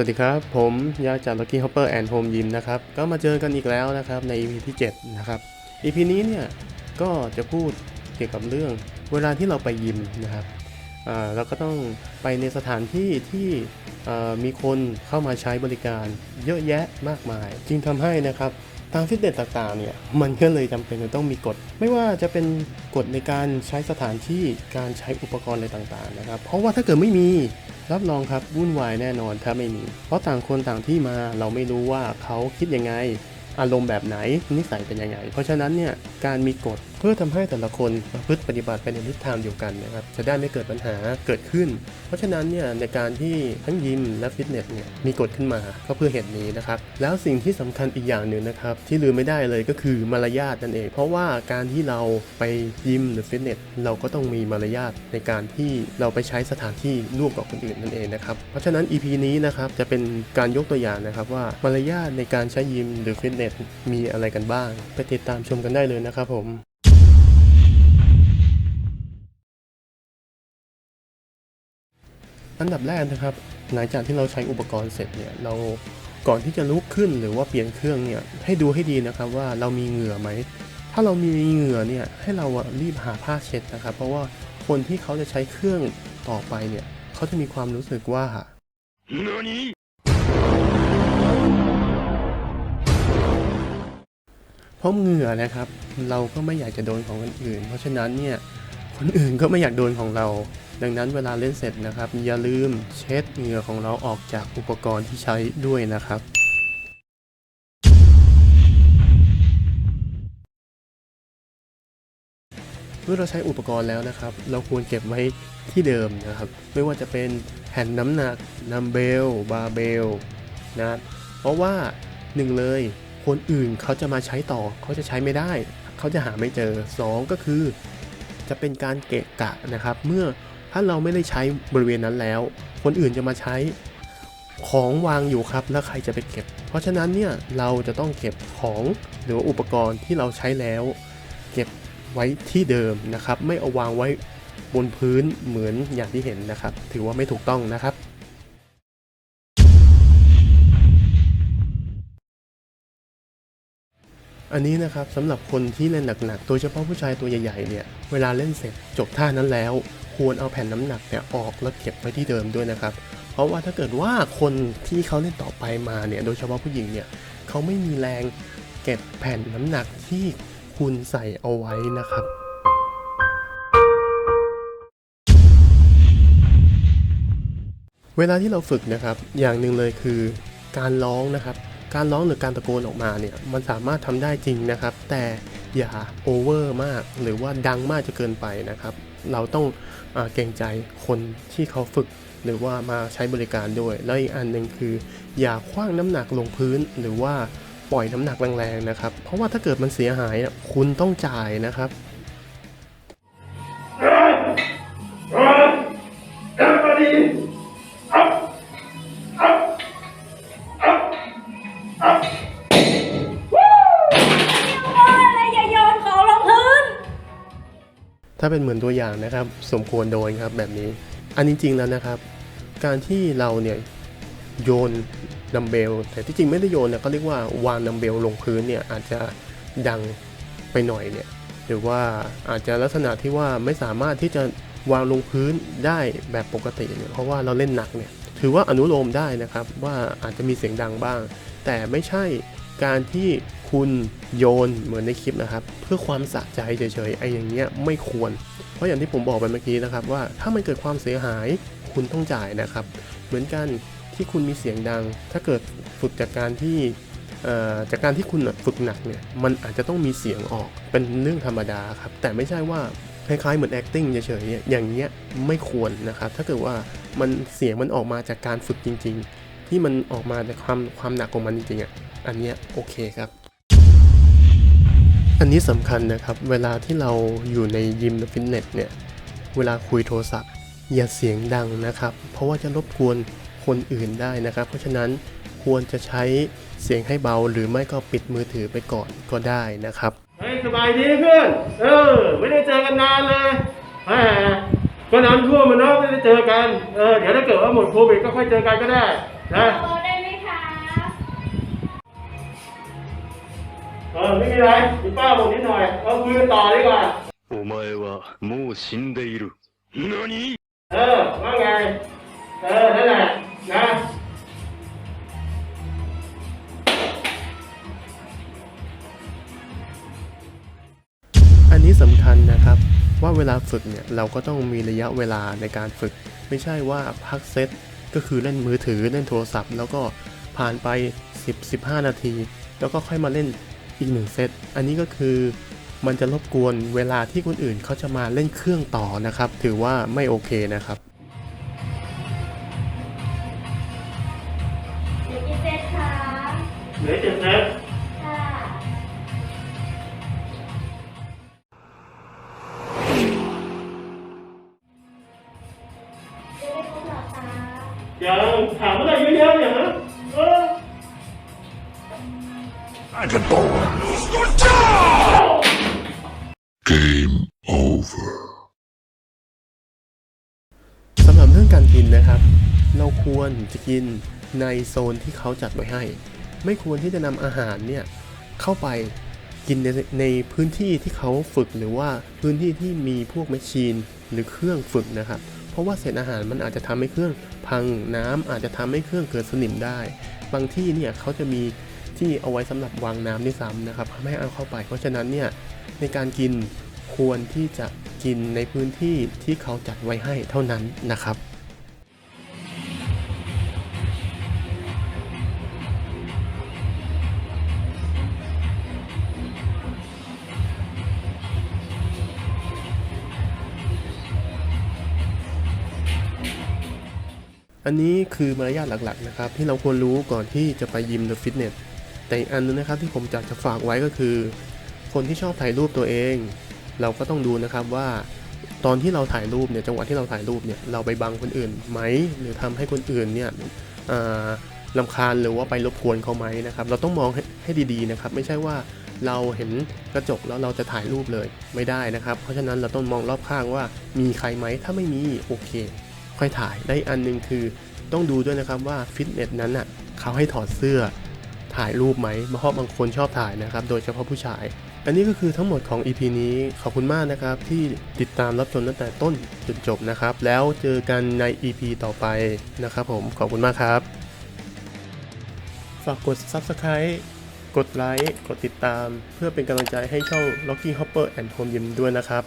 สวัสดีครับ ผมยาจาก Lucky Hopper and Home Gym นะครับ ก็มาเจอกันอีกแล้วนะครับใน EP ที่ 7 นะครับ EP นี้เนี่ย ก็จะพูดเกี่ยวกับเรื่องเวลาที่เราไปยิมนะครับอ่าเราก็ต้องไปในสถานที่ที่อ่ามีคนเข้ามาใช้บริการเยอะแยะมากมาย จึงทำให้นะครับ ทางฟิตเนสต่างๆเนี่ยมันก็เลยจำเป็นจะต้องมีกฎ ไม่ว่าจะเป็นกฎในการใช้สถานที่การใช้อุปกรณ์อะไรต่างๆนะครับ เพราะว่าถ้าเกิดไม่มีรับรองครับวุ่นวายแน่นอนถ้าไม่มี เพราะต่างคนต่างที่มาเราไม่รู้ว่าเขาคิดยังไง อารมณ์แบบไหนนิสัยเป็นยังไง เพราะฉะนั้นเนี่ยการมีกฎเพื่อทำให้แต่ละคนประพฤติปฏิบัติไปในทิศทางเดียวกันนะครับจะได้ไม่เกิดปัญหาเกิดขึ้น เพราะฉะนั้นเนี่ยในการที่ทั้งยิมและฟิตเนสเนี่ยมีกฎขึ้นมาก็เพื่อเหตุนี้นะครับแล้วสิ่งที่สำคัญอีกอย่างหนึ่งนะครับที่ลืมไม่ได้เลยก็คือมารยาทนั่นเอง เพราะว่าการที่เราไปยิมหรือฟิตเนสเราก็ต้องมีมารยาทในการที่เราไปใช้สถานที่ร่วมกับคนอื่นนั่นเองนะครับเพราะฉะนั้น EP นี้นะครับจะเป็นการยกตัวอย่างนะครับว่ามารยาทในการใช้ยิมหรือฟิตเนสมีอะไรกันบ้าง ไปติดตามชมกันได้เลยนะครับผม อันดับแรกนะครับ หลังจากที่เราใช้อุปกรณ์เสร็จเนี่ยเราก่อนที่จะลุกขึ้นหรือว่าเปลี่ยนเครื่องเนี่ยให้ดูให้ดีนะครับว่าเรามีเหงื่อไหม ถ้าเรามีเหงื่อเนี่ยให้เราอะรีบหาผ้าเช็ดนะครับ เพราะว่าคนที่เขาจะใช้เครื่องต่อไปเนี่ยเขาจะมีความรู้สึกว่าเพราะเหงื่อนะครับ เราก็ไม่อยากจะโดนของคนอื่น เพราะฉะนั้นเนี่ย คนอื่นก็ไม่อยากโดนของเรา ดังนั้นเวลาเล่นเสร็จนะครับ อย่าลืมเช็ดเหงื่อของเราออกจากอุปกรณ์ที่ใช้ด้วยนะครับเมื่อเราใช้อุปกรณ์แล้วนะครับ เราควรเก็บไว้ที่เดิมนะครับ ไม่ว่าจะเป็นแผ่นน้ำหนักนัมเบล บาเบลนะ เพราะว่าหนึ่งเลยคนอื่นเขาจะมาใช้ต่อ เขาจะใช้ไม่ได้ เขาจะหาไม่เจอสองก็คือ จะเป็นการเกะกะนะครับ เมื่อถ้าเราไม่ได้ใช้บริเวณนั้นแล้ว คนอื่นจะมาใช้ของวางอยู่ครับ แล้วใครจะไปเก็บ เพราะฉะนั้นเนี่ยเราจะต้องเก็บของหรืออุปกรณ์ที่เราใช้แล้ว เก็บไว้ที่เดิมนะครับ ไม่เอาวางไว้บนพื้นเหมือนอย่างที่เห็นนะครับ ถือว่าไม่ถูกต้องนะครับ อันนี้นะครับสำหรับคนที่เล่นหนักๆ โดยเฉพาะผู้ชายตัวใหญ่ๆเนี่ย เวลาเล่นเสร็จจบท่านั้นแล้ว ควรเอาแผ่นน้ำหนักเนี่ยออกแล้วเก็บไว้ที่เดิมด้วยนะครับ เพราะว่าถ้าเกิดว่าคนที่เขาเล่นต่อไปมาเนี่ย โดยเฉพาะผู้หญิงเนี่ยเขาไม่มีแรงเก็บแผ่นน้ำหนักที่คุณใส่เอาไว้นะครับเวลาที่เราฝึกนะครับอย่างหนึ่งเลยคือการร้องนะครับ การร้องหรือการตะโกนออกมาเนี่ยมันสามารถทำได้จริงนะครับ แต่อย่าโอเวอร์มากหรือว่าดังมากจนเกินไปนะครับ เราต้องอเกรงใจคนที่เขาฝึก หรือว่ามาใช้บริการด้วย แล้วอีกอันหนึ่งคือ อย่าคว้างน้ำหนักลงพื้นหรือว่าปล่อยน้ำหนักแรงๆนะครับ เพราะว่าถ้าเกิดมันเสียหายคุณต้องจ่ายนะครับาเป็นเหมือนตัวอย่างนะครับ สมควรโดนครับแบบนี้ อันจริงๆแล้วนะครับ การที่เราเนี่ยโยนดัมเบล แต่ที่จริงไม่ได้โยนนี่ยก็เรียกว่าวางดัมเบลลงพื้นเนี่ยอาจจะดังไปหน่อยเนี่ยหรือว่าอาจจะลักษณะที่ว่าไม่สามารถที่จะวางลงพื้นได้แบบปกติเนี่ยเพราะว่าเราเล่นหนักเนี่ยถือว่าอนุโลมได้นะครับว่าอาจจะมีเสียงดังบ้าง แต่ไม่ใช่ การที่คุณโยนเหมือนในคลิปนะครับ เพื่อความสะใจเฉยๆไอ้อย่างเงี้ยไม่ควร เพราะอย่างที่ผมบอกไปเมื่อกี้นะครับว่าถ้ามันเกิดความเสียหายคุณต้องจ่ายนะครับ เหมือนกันที่คุณมีเสียงดัง ถ้าเกิดฝึกจากการที่เอ่อจากการที่คุณฝึกหนักเนี่ยมันอาจจะต้องมีเสียงออกเป็นเรื่องธรรมดาครับ แต่ไม่ใช่ว่าคล้ายๆเหมือน acting เฉยๆอย่างเงี้ยไม่ควรนะครับ ถ้าเกิดว่ามันเสียงมันออกมาจากการฝึกจริง ๆ ที่มันออกมาจากความความหนักของมันจริงๆอะอันเนี้ยโอเคครับอันนี้สำคัญนะครับ เวลาที่เราอยู่ในยิมหรือฟิตเนสเนี่ย เวลาคุยโทรศัพท์ อย่าเสียงดังนะครับ เพราะว่าจะรบกวนคนอื่นได้นะครับ เพราะฉะนั้นควรจะใช้เสียงให้เบา หรือไม่ก็ปิดมือถือไปก่อนก็ได้นะครับเฮ้ยสบายดีเพื่อน เออ ไม่ได้เจอกันนานเลยแหมก็น้ำท่วมมันเนาะไม่ได้เจอกัน เออ เดี๋ยวถ้าเกิดว่าหมดโควิดก็ค่อยเจอกันก็ได้ นะ โตได้ไหมคะ เออไม่มีไรมีป้าบอกนิดหน่อยเอาคุยกันต่อดีกว่า お前はもう死んでいる。何 เออว่าไง เออ นั่นแหละนะ อันนี้สำคัญนะครับ ว่าเวลาฝึกเนี่ยเราก็ต้องมีระยะเวลาในการฝึก ไม่ใช่ว่าพักเซต ก็คือเล่นมือถือเล่นโทรศัพท์ แล้วก็ผ่านไป 10-15 นาที แล้วก็ค่อยมาเล่นอีกหนึ่งเซต อันนี้ก็คือมันจะรบกวนเวลาที่คนอื่นเขาจะมาเล่นเครื่องต่อนะครับ ถือว่าไม่โอเคนะครับ สำหรับเรื่องการกินนะครับ เราควรจะกินในโซนที่เขาจัดไว้ให้ ไม่ควรที่จะนำอาหารเนี่ยเข้าไปกินในในพื้นที่ที่เขาฝึกหรือว่าพื้นที่ที่มีพวกแมชชีนหรือเครื่องฝึกนะครับ เพราะว่าเศษอาหารมันอาจจะทำให้เครื่องพังน้ำอาจจะทำให้เครื่องเกิดสนิมได้ บางที่เนี่ยเขาจะมี ที่เอาไว้สำหรับวางน้ำด้วยซ้ำนะครับไม่ให้เอาเข้าไป เพราะฉะนั้นเนี่ยในการกินควรที่จะกินในพื้นที่ที่เขาจัดไว้ให้เท่านั้นนะครับอันนี้คือมารยาทหลักๆนะครับที่เราควรรู้ก่อนที่จะไปยิมหรือฟิตเนส แต่อีกอันนึงนะครับที่ผมอยากจะฝากไว้ก็คือ คนที่ชอบถ่ายรูปตัวเอง เราก็ต้องดูนะครับว่าตอนที่เราถ่ายรูปเนี่ยจังหวะที่เราถ่ายรูปเนี่ยเราไปบังคนอื่นไหมหรือทำให้คนอื่นเนี่ยลำคาญหรือว่าไปรบกวนเขาไหมนะครับ เราต้องมองให้ให้ดีๆนะครับ ไม่ใช่ว่าเราเห็นกระจกแล้วเราจะถ่ายรูปเลยไม่ได้นะครับ เพราะฉะนั้นเราต้องมองรอบข้างว่ามีใครไหมถ้าไม่มีโอเค ค่อยถ่ายได้อันหนึงคือ ต้องดูด้วยนะครับว่าฟิตเนสนั้นอะเขาให้ถอดเสื้อ ถ่ายรูปไหมเพราะบางคนชอบถ่ายนะครับ โดยเฉพาะผู้ชาย อันนี้ก็คือทั้งหมดของ EP นี้ ขอบคุณมากนะครับ ที่ติดตามรับชมตั้งแต่ต้นจนจบนะครับ แล้วเจอกันใน EP ต่อไปนะครับผม ขอบคุณมากครับ ฝากกด Subscribe กดไลค์ กดติดตาม เพื่อเป็นกำลังใจให้ช่อง Rocky Hopper and Home Gym ด้วยนะครับ